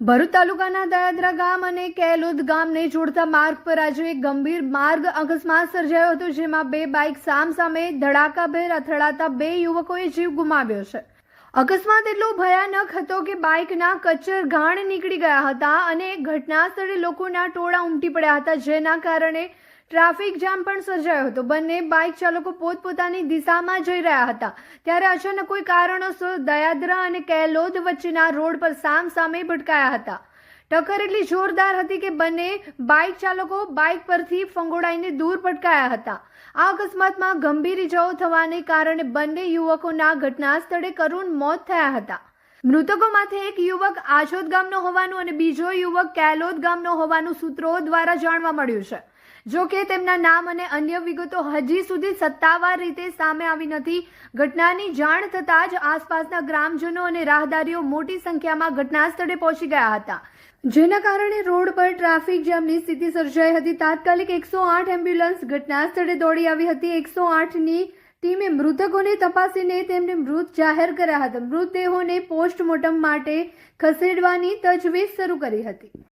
ભરૂચ તાલુકાના દયાદ્રા ગામ અને કેલોદ ગામને જોડતા માર્ગ પર આજે એક ગંભીર માર્ગ અકસ્માત સર્જાયો હતો, જેમાં બે બાઇક સામસામે ધડાકાભેર અથડાતા બે યુવકોએ જીવ ગુમાવ્યો છે. અકસ્માત એટલો ભયાનક હતો કે બાઇકના કચ્છર ઘાણ નીકળી ગયા હતા અને ઘટના સ્થળે લોકોના ટોળા ઉમટી પડ્યા હતા, જેના કારણે ટ્રાફિક જામ પણ સર્જાયો હતો. બંને બાઇક ચાલકો પોતપોતાની દિશામાં જઈ રહ્યા હતા. ત્યારે અચાનક કોઈ કારણોસર દયાદ્રા અને કેલોદ વચ્ચેના રોડ પર સામ સામે ભટકાયા હતા. ટક્કર એટલી જોરદાર હતી કે બંને બાઇક ચાલકો બાઇક પરથી ફંગોળાઈને દૂર ભટકાયા હતા. આ અકસ્માતમાં ગંભીર ઇજાઓ થવાને કારણે બંને યુવકોના ઘટના સ્થળે કરુણ મોત થયા હતા. મૃતકોમાંથી એક યુવક આછોદ ગામનો હોવાનું અને બીજો યુવક કેલોદ ગામનો હોવાનું સૂત્રો દ્વારા જાણવા મળ્યું છે. જો કે તેમના નામ અને અન્ય વિગતો હજી સુધી સત્તાવાર રીતે સામે આવી નથી. ઘટનાની જાણ થતાં જ આસપાસના ગ્રામજનો અને રાહદારીઓ મોટી સંખ્યામાં ઘટના સ્થળે પહોંચી ગયા હતા. જેના કારણે રોડ પર ટ્રાફિક જામની સ્થિતિ સર્જાઈ હતી. તાત્કાલિક એકસો આઠ એમ્બ્યુલન્સ ઘટના સ્થળે દોડી આવી હતી. એકસો આઠની ટીમે મૃતકોને તપાસીને તેમને મૃત જાહેર કર્યા હતા. મૃતદેહોને પોસ્ટમોર્ટમ માટે ખસેડવાની તજવીજ શરૂ કરી હતી.